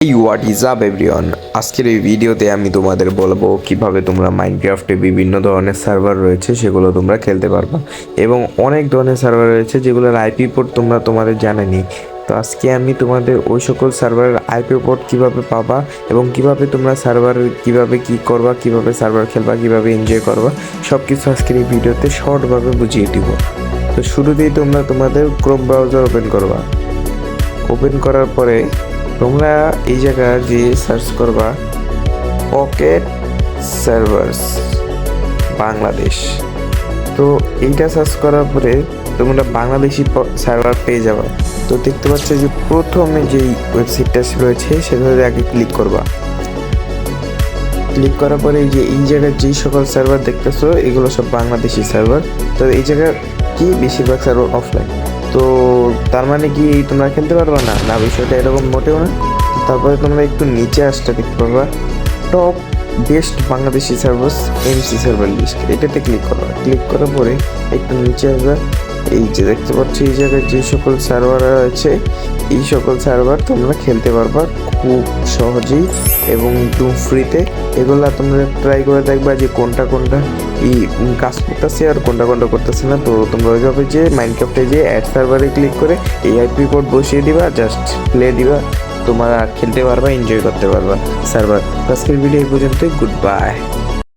What is up everyone আজকের এই ভিডিওতে আমি তোমাদের বলব কীভাবে তোমরা মাইনক্রাফটে বিভিন্ন ধরনের সার্ভার রয়েছে, সেগুলো তোমরা খেলতে পারবা। এবং অনেক ধরনের সার্ভার রয়েছে যেগুলোর আইপি পোর্ট তোমরা তোমাদের জানেনি তো আজকে আমি তোমাদের ওই সকল সার্ভারের আইপি পোর্ট কীভাবে পাবা এবং কীভাবে তোমরা সার্ভার কীভাবে কি করবা, কীভাবে সার্ভার খেলবা, কীভাবে এনজয় করবা সব কিছু আজকের এই ভিডিওতে শর্টভাবে বুঝিয়ে দিব। তো শুরুতেই তোমরা তোমাদের ক্রোম ব্রাউজার ওপেন করবা। ওপেন করার পরে তোমরা এই জায়গায় যে সার্চ করবা পকেট সার্ভার্স বাংলাদেশ। তো এইটা সার্চ করার পরে তোমরা বাংলাদেশি সার্ভার পেয়ে যাবে। তো দেখতে পাচ্ছ যে প্রথমে যেই ওয়েবসাইটটা রয়েছে, সেটাতে আগে ক্লিক করবা। ক্লিক করার পরে যে এই জায়গায় যেই সকল সার্ভার দেখতেছো, এগুলো সব বাংলাদেশি সার্ভার তো এই জায়গায় কি? বেশিরভাগ সার্ভার অফলাইন তো তার মানে কি তোমরা খেলতে পারবা না? না, বিষয়টা এরকম মোটেও না। তারপরে তোমরা একটু নিচে আসতে দেখতে পারবা। Top best Bangladeshi service MC server list এটাতে ক্লিক করবা। ক্লিক করার পরে একটু নিচে আসবা। এই যে দেখতে পাচ্ছ, এই জায়গায় যে সকল সার্ভার আছে, এই সকল সার্ভার তোমরা খেলতে পারবা খুব সহজেই এবং একদম ফ্রিতে এগুলা তোমরা ট্রাই করে দেখবা যে কোনটা কোনটা এই কাজ করতেছে আর কোনটা কোনটা করতেছে না, তো তোমরা ওইভাবে যে মাইনক্রাফটে যে অ্যাড সার্ভারে ক্লিক করে এই আইপি কোড বসিয়ে দিবা জাস্ট প্লে দিবা, তোমরা খেলতে পারবা এনজয় করতে পারবা। সার্ভার আজকের ভিডিও এই পর্যন্তই গুড বাই